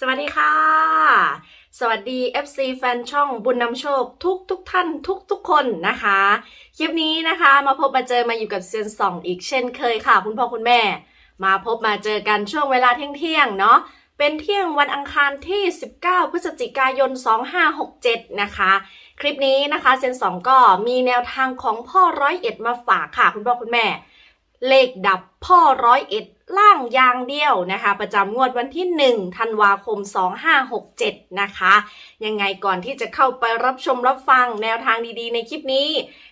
สวัสดีค่ะ สวัสดี FC แฟนช่องบุญนำโชคทุกทุกท่านทุกทุกคนนะคะ คลิปนี้นะคะมาพบมาเจอมาอยู่กับเซียนสองอีกเช่นเคยค่ะ คุณพ่อคุณแม่ มาพบมาเจอกันช่วงเวลาเที่ยงเที่ยงๆเนาะเป็นเที่ยงวันอังคารที่ 19 พฤศจิกายน 2567 นะคะ คลิปนี้นะคะเซียนสองก็มีแนวทางของพ่อร้อยเอ็ดมาฝากค่ะ คุณพ่อคุณแม่ เลขดับพ่อร้อยเอ็ดล่างยางเดียวนะคะ ประจำงวดวันที่ 1 ธันวาคม 2567 นะคะ ยังไงก่อนที่จะเข้าไปรับชมรับฟังแนวทางดีๆ ในคลิปนี้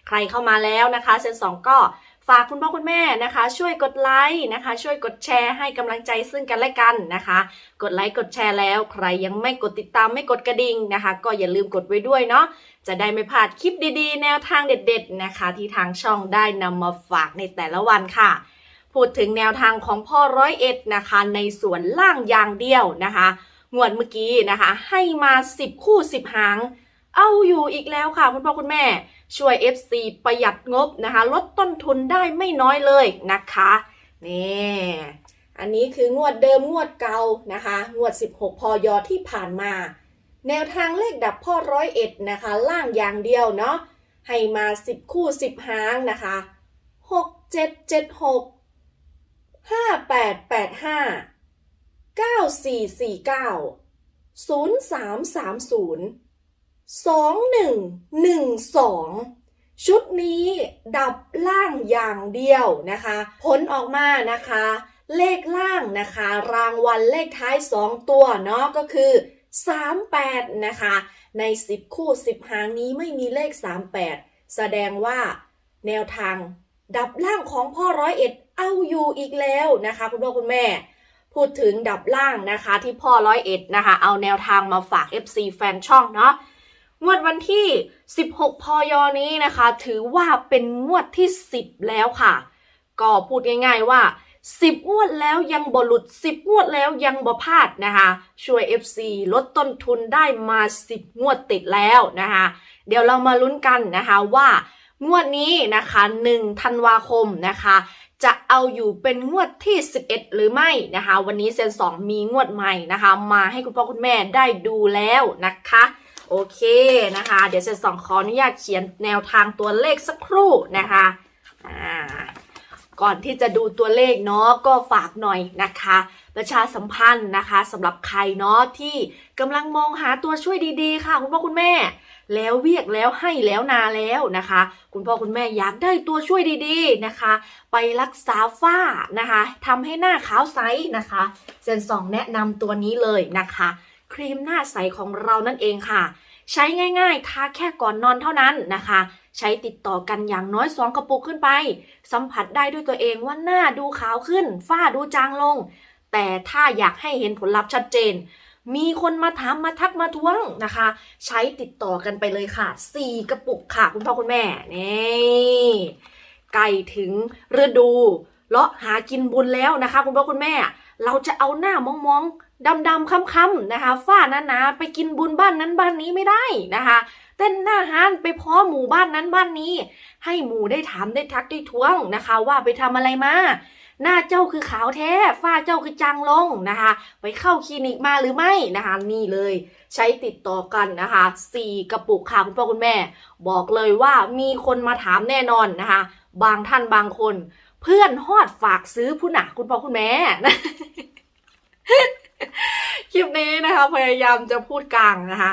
ใครเข้ามาแล้วนะคะเซนสองก็ ฝากคุณพ่อคุณแม่นะคะ ช่วยกดไลค์นะคะ ช่วยกดแชร์ให้กำลังใจซึ่งกันและกันนะคะ กดไลค์กดแชร์แล้วใครยังไม่กดติดตามไม่กดกระดิ่งนะคะ ก็อย่าลืมกดไว้ด้วยเนาะจะได้ไม่พลาดคลิปดีๆ แนวทางเด็ด ๆ นะคะ ที่ทางช่องได้นำมาฝากในแต่ละวันค่ะ พูดถึงแนวทางของพ่อร้อยเอ็ดนะคะ ในส่วนล่างอย่างเดียวนะคะงวดเมื่อกี้นะคะ ให้มา 10 คู่ 10 หาง เอาอยู่อีกแล้วค่ะคุณพ่อคุณแม่ ช่วย FC ประหยัดงบนะคะ ลดต้นทุนได้ไม่น้อยเลยนะคะนี่อันนี้คืองวดเดิมงวดเก่านะคะ งวด 16 พอยอที่ผ่านมา แนวทางเลขดับพ่อร้อยเอ็ดนะคะ ล่างอย่างเดียวเนาะให้มา 10 คู่ 10หางนะคะ 6 7 7 6 5 8 8 5 9 4 4 9 0 3 3 0 2 1 1 2 ชุดนี้ดับล่างอย่างเดียวนะคะ ผลออกมานะคะ เลขล่างนะคะ รางวัลเลขท้าย 2 ตัวเนาะก็คือ 38 นะคะ ใน 10 คู่ 10 หางนี้ไม่มีเลข 38 แสดงว่าแนวทางดับล่างของพ่อร้อยเอ็ดเอาอยู่อีกแล้วนะคะคุณพ่อคุณแม่ พูดถึงดับล่างนะคะที่พ่อร้อยเอ็ดนะคะ เอาแนวทางมาฝาก FC แฟนช่องเนาะ งวดวันที่ 16พอยนี้นะคะ ถือว่าเป็นงวดที่ 10 แล้วค่ะ ก็พูดง่ายๆว่า 10 งวดแล้วยังบ่หลุด 10 งวดแล้วยังบ่พลาดนะคะ ช่วย FC ลดต้นทุนได้มา 10 งวดติดแล้วนะคะ เดี๋ยวเรามาลุ้นกันนะคะว่างวดนี้นะคะ1ธันวาคมนะคะ จะเอาอยู่เป็นงวดที่ 11 หรือไม่นะคะ วันนี้เซนสองมีงวดใหม่นะคะ มาให้คุณพ่อคุณแม่ได้ดูแล้วนะคะ โอเคนะคะ เดี๋ยวเซนสองขออนุญาตเขียนแนวทางตัวเลขสักครู่นะคะอ่าก่อนที่จะดูตัวเลขเนาะก็ฝากหน่อยนะคะ ประชาสัมพันธ์นะคะสำหรับใครเนาะที่กำลังมองหาตัวช่วยดีๆ ค่ะคุณพ่อคุณแม่ แล้วเวียกแล้วให้แล้วนาแล้วนะคะ คุณพ่อคุณแม่อยากได้ตัวช่วยดีๆนะคะ ไปรักษาฝ้านะคะทำให้หน้าขาวใสนะคะเซนสองแนะนำตัวนี้เลยนะคะ ครีมหน้าใสของเรานั่นเองค่ะ ใช้ง่ายๆ ทาแค่ก่อนนอนเท่านั้นนะคะ ใช้ติดต่อกันอย่างน้อยสองกระปุกขึ้นไป สัมผัสได้ด้วยตัวเองว่าหน้าดูขาวขึ้น ฝ้าดูจางลง แต่ถ้าอยากให้เห็นผลลัพธ์ชัดเจน มีคนมาถามมาทักมาท้วงนะคะ ใช้ติดต่อกันไปเลยค่ะ 4 กระปุกค่ะ คุณพ่อคุณแม่นี่ใกล้ถึงฤดูเลาะหากินบุญแล้วนะคะ คุณพ่อคุณแม่ เราจะเอาหน้ามองๆ ดำๆค้ำๆนะคะฝ้าหนาๆไปกินบุญบ้านนั้นบ้านนี้ไม่ได้นะคะเต้นหน้าฮานไปพ้อหมู่บ้านนั้นบ้านนี้ ให้หมู่ได้ถามได้ทักได้ท้วงนะคะ ว่าไปทำอะไรมาหน้าเจ้าคือขาวแท้ฝ้าเจ้าคือจางลงนะคะ ไปเข้าคลินิกมาหรือไม่นะคะนี่เลย ใช้ติดต่อกันนะคะ4กระปุกค่ะคุณพ่อคุณแม่ บอกเลยว่ามีคนมาถามแน่นอนนะคะ บางท่านบางคน เพื่อนฮอดฝากซื้อผู้หนักคุณพ่อคุณแม่ คลิปนี้นะคะพยายามจะพูดกลางนะคะ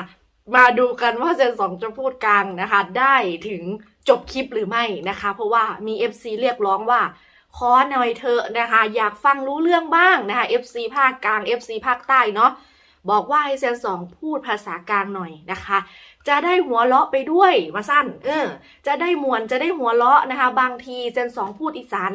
มาดูกันว่าเซนสองจะพูดกลางนะคะ ได้ถึงจบคลิปหรือไม่นะคะ เพราะว่ามี FC เรียกร้องว่าขอหน่อยเถอะนะคะ อยากฟังรู้เรื่องบ้างนะคะ FC ภาคกลาง FC ภาคใต้เนาะบอกว่าให้เซนสองพูดภาษากลางหน่อยนะคะ จะได้หัวเราะไปด้วยมาสั้น เออ จะได้มวนจะได้หัวเราะนะคะ บางทีเซนสองพูดอีสาน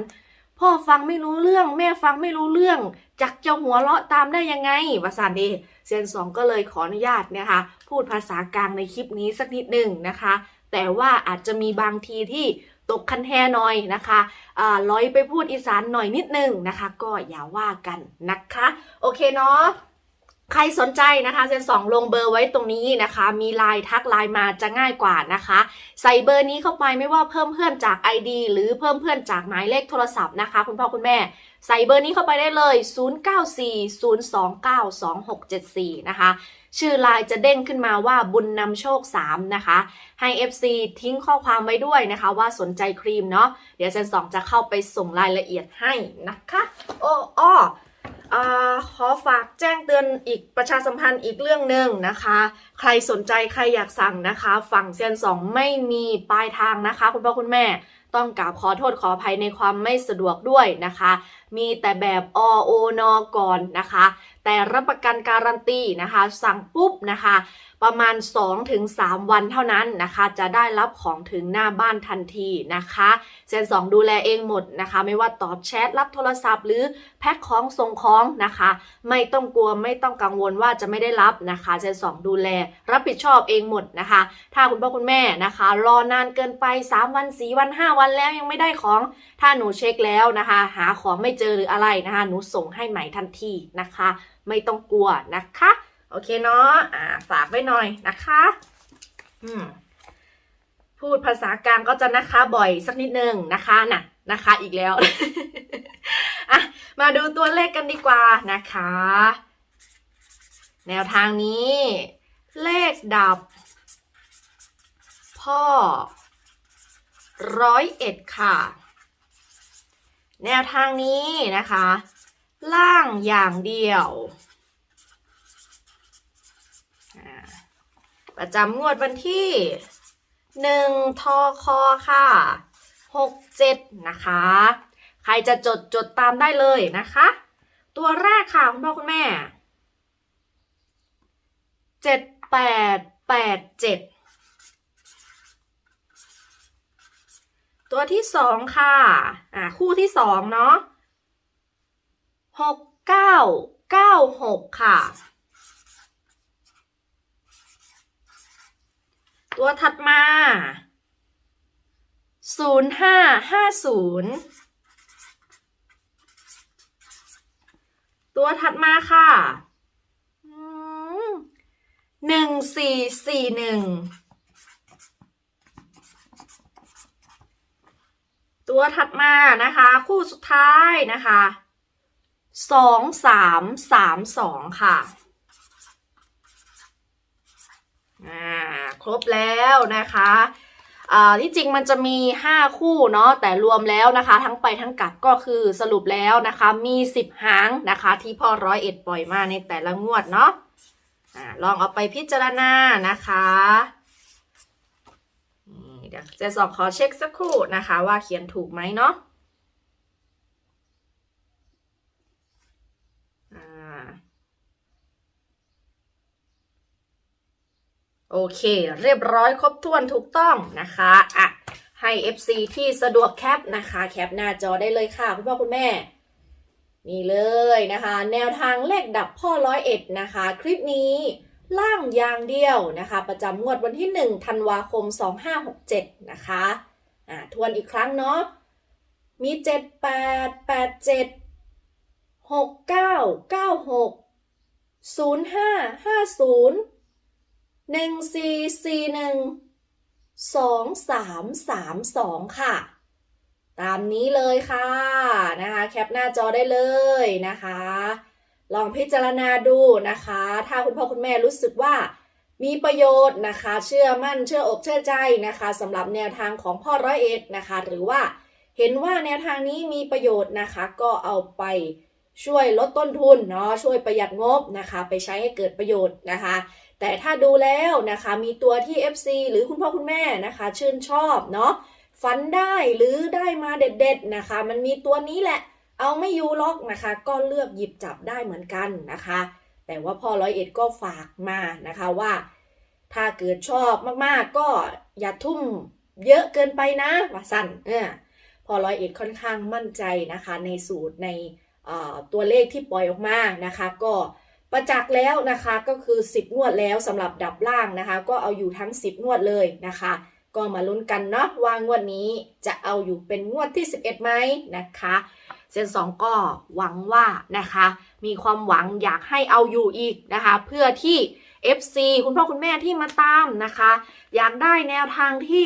พ่อฟังไม่รู้เรื่อง แม่ฟังไม่รู้เรื่อง จักจะหัวเราะตามได้ยังไงวาสันเดเซนสองก็เลยขออนุญาตนะคะ พูดภาษากลางในคลิปนี้สักนิดหนึ่งนะคะ แต่ว่าอาจจะมีบางทีที่ตกคันแทหน่อยนะคะอ่าลอยไปพูดอีสานหน่อยนิดนึงนะคะ ก็อย่าว่ากันนะคะ โอเคเนาะ ใครสนใจนะคะเซนสองลงเบอร์ไว้ตรงนี้นะคะ มีไลน์ทักไลน์มาจะง่ายกว่านะคะ ใส่เบอร์นี้เข้าไปไม่ว่าเพิ่มเพื่อนจาก ID หรือเพิ่มเพื่อนจากหมายเลขโทรศัพท์นะคะ คุณพ่อคุณแม่ใส่เบอร์นี้เข้าไปได้เลย 0940292674 นะคะ ชื่อไลน์จะเด้งขึ้นมาว่าบุญนำโชค 3 นะคะ ให้ FC ทิ้งข้อความไว้ด้วยนะคะว่าสนใจครีมเนาะ เดี๋ยวเซนสองจะเข้าไปส่งรายละเอียดให้นะคะ โอ้อ้อ ขอฝากแจ้งเตือนอีกประชาสัมพันธ์อีกเรื่องหนึ่งนะคะ ใครสนใจใครอยากสั่งนะคะ ฝั่งเซียนสองไม่มีปลายทางนะคะ คุณพ่อคุณแม่ต้องกราบขอโทษขออภัยในความไม่สะดวกด้วยนะคะ มีแต่แบบอโอนอก่อนนะคะ แต่รับประกันการันตีนะคะ สั่งปุ๊บนะคะ ประมาณ 2-3 วันเท่านั้นนะคะ จะได้รับของถึงหน้าบ้านทันทีนะคะเซนสองดูแลเองหมดนะคะ ไม่ว่าตอบแชทรับโทรศัพท์ หรือแพ็คของส่งของนะคะ ไม่ต้องกลัวไม่ต้องกังวลว่าจะไม่ได้รับนะคะเซนสองดูแล รับผิดชอบเองหมดนะคะ ถ้าคุณพ่อคุณแม่นะคะ รอนานเกินไป 3 วัน 4 วัน 5 วันแล้วยังไม่ได้ของ ถ้าหนูเช็คแล้วนะคะ หาของไม่เจอหรืออะไรนะคะ หนูส่งให้ใหม่ทันทีนะคะ ไม่ต้องกลัวนะคะ โอเคเนาะอ่าฝากไว้หน่อยนะคะ อืมพูดภาษากลางก็จะนะคะบ่อยสักนิดนึงนะคะน่ะนะคะ อีกแล้วอะมาดูตัวเลขกันดีกว่านะคะ แนวทางนี้ เลขดับ พ่อร้อยเอ็ดค่ะ แนวทางนี้นะคะ ล่างอย่างเดียว ประจำงวดวันที่หนึ่งทอคอค่ะหกเจ็ดนะคะ ใครจะจดจดตามได้เลยนะคะ ตัวแรกค่ะ คุณพ่อคุณแม่เจ็ดแปดแปดเจ็ดตัวที่สองค่ะ อ่า คู่ที่สองเนาะ หกเก้าเก้าหกค่ะ ตัวถัดมาศูนย์ห้าห้าศูนย์ตัวถัดมาค่ะหนึ่งสี่สี่หนึ่งตัวถัดมานะคะ คู่สุดท้ายนะคะ สองสามสามสองค่ะอ่าครบแล้วนะคะอ่าที่จริงมันจะมี 5 คู่เนาะแต่รวมแล้วนะคะ ทั้งไปทั้งกลับก็คือสรุปแล้วนะคะ มี 10 หางนะคะ ที่พ่อร้อยเอ็ดปล่อยมาในแต่ละงวดเนาะอ่าลองเอาไปพิจารณานะคะนี่เดี๋ยวเจะสอบขอเช็คสักครู่นะคะ ว่าเขียนถูกไหมเนาะอ่า โอเค เรียบร้อยครบถ้วนถูกต้องนะคะอะให้ FC ที่สะดวกแคปนะคะ แคปหน้าจอได้เลยค่ะ คุณพ่อคุณแม่ นี่เลยนะคะ แนวทางเลขดับพ่อร้อยเอ็ดนะคะ คลิปนี้ล่างยางเดียวนะคะ ประจำงวดวันที่1ธันวาคม 2567 นะคะอ่าทวนอีกครั้งเนาะมี 7 8 8 7 6 9 9 6 0 5 5 0 1 4 4 1 2 3 3 2ค่ะ ตามนี้เลยค่ะนะคะแคปหน้าจอได้เลยนะคะ ลองพิจารณาดูนะคะ ถ้าคุณพ่อคุณแม่รู้สึกว่ามีประโยชน์นะคะ เชื่อมั่นเชื่ออกเชื่อใจนะคะสำหรับแนวทางของพ่อร้อยเอ็ดนะคะ หรือว่าเห็นว่าแนวทางนี้มีประโยชน์นะคะ ก็เอาไปช่วยลดต้นทุนเนาะช่วยประหยัดงบนะคะ ไปใช้ให้เกิดประโยชน์นะคะ แต่ถ้าดูแล้วนะคะมีตัวที่ FC หรือคุณพ่อคุณแม่นะคะ ชื่นชอบเนาะฝันได้หรือได้มาเด็ด ๆนะคะ มันมีตัวนี้แหละ เอาไม่อยู่ล็อกนะคะ ก็เลือกหยิบจับได้เหมือนกันนะคะ แต่ว่าพ่อร้อยเอ็ดก็ฝากมานะคะว่า ถ้าเกิดชอบมากๆก็อย่าทุ่มเยอะเกินไปนะว่าสั้นเออพอร้อยเอ็ดค่อนข้างมั่นใจนะคะ ในสูตรในตัวเลขที่ปล่อยออกมานะคะ ก็ ประจักษ์แล้วนะคะก็คือ 10 งวดแล้วสำหรับดับล่างนะคะ ก็เอาอยู่ทั้ง 10 งวดเลยนะคะ ก็มาลุ้นกันเนาะว่างวดนี้จะเอาอยู่เป็นงวดที่ 11ไหมนะคะเซนสองก็หวังว่านะคะ มีความหวังอยากให้เอาอยู่อีกนะคะ เพื่อที่ FC คุณพ่อคุณแม่ที่มาตามนะคะ อยากได้แนวทางที่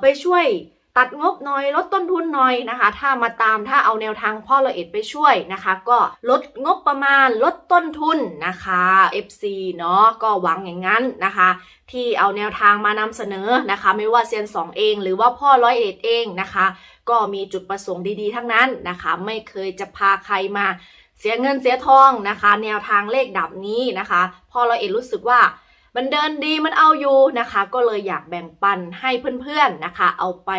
ไปช่วย ตัดงบหน่อยลดต้นทุนหน่อยนะคะ ถ้ามาตามถ้าเอาแนวทางพ่อละเอ็ดไปช่วยนะคะ ก็ลดงบประมาณลดต้นทุนนะคะ FC เนาะก็หวังอย่างนั้นนะคะ ที่เอาแนวทางมานำเสนอนะคะ ไม่ว่าเซียนสองเองหรือว่าพ่อร้อยเอ็ดเองนะคะ ก็มีจุดประสงค์ดีๆ ทั้งนั้นนะคะ ไม่เคยจะพาใครมาเสียเงินเสียทองนะคะ แนวทางเลขดับนี้นะคะ พ่อร้อยเอ็ดรู้สึกว่า มันเดินดีมันเอาอยู่นะคะ ก็เลยอยากแบ่งปันให้เพื่อนๆนะคะ เอาไป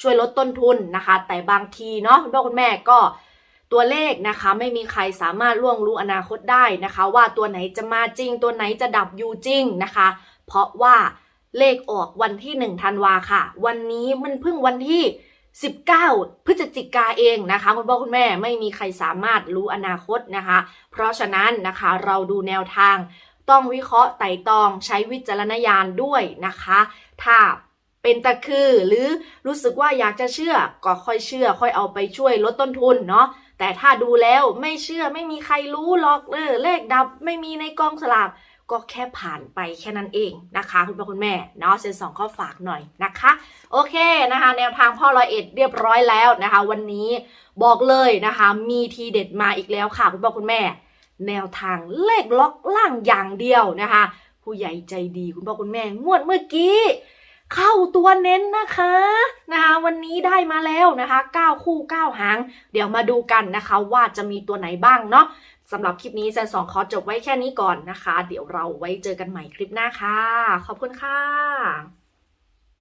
ช่วยลดต้นทุนนะคะ แต่บางทีเนาะคุณพ่อคุณแม่ก็ตัวเลขนะคะ ไม่มีใครสามารถล่วงรู้อนาคตได้นะคะ ว่าตัวไหนจะมาจริง ตัวไหนจะดับอยู่จริงนะคะ เพราะว่าเลขออกวันที่1ธันวาค่ะ วันนี้มันเพิ่งวันที่ 19 พฤศจิกาเองนะคะ คุณพ่อคุณแม่ไม่มีใครสามารถรู้อนาคตนะคะ เพราะฉะนั้นนะคะเราดูแนวทาง ต้องวิเคราะห์ไต่ตองใช้วิจารณญาณด้วยนะคะ ถ้าเป็นตะคือหรือรู้สึกว่าอยากจะเชื่อก็ค่อยเชื่อ ค่อยเอาไปช่วยลดต้นทุนเนาะแต่ถ้าดูแล้วไม่เชื่อไม่มีใครรู้หรอกเออเลขดับไม่มีในกองสลากก็แค่ผ่านไปแค่นั้นเองนะคะ คุณพ่อคุณแม่เนาะเซนสองข้อฝากหน่อยนะคะ โอเคนะคะ แนวทางพ่อร้อยเอ็ดเรียบร้อยแล้วนะคะ วันนี้บอกเลยนะคะ มีทีเด็ดมาอีกแล้วค่ะ คุณพ่อคุณแม่ แนวทางเลขล็อกล่างอย่างเดียวนะคะ ผู้ใหญ่ใจดีคุณพ่อคุณแม่งวดเมื่อกี้ เข้าตัวเน้นนะคะนะคะ วันนี้ได้มาแล้วนะคะ 9 คู่ 9 หาง เดี๋ยวมาดูกันนะคะว่าจะมีตัวไหนบ้างเนาะสำหรับคลิปนี้แซนสองขอจบไว้แค่นี้ก่อนนะคะ เดี๋ยวเราไว้เจอกันใหม่คลิปหน้าค่ะ ขอบคุณค่ะ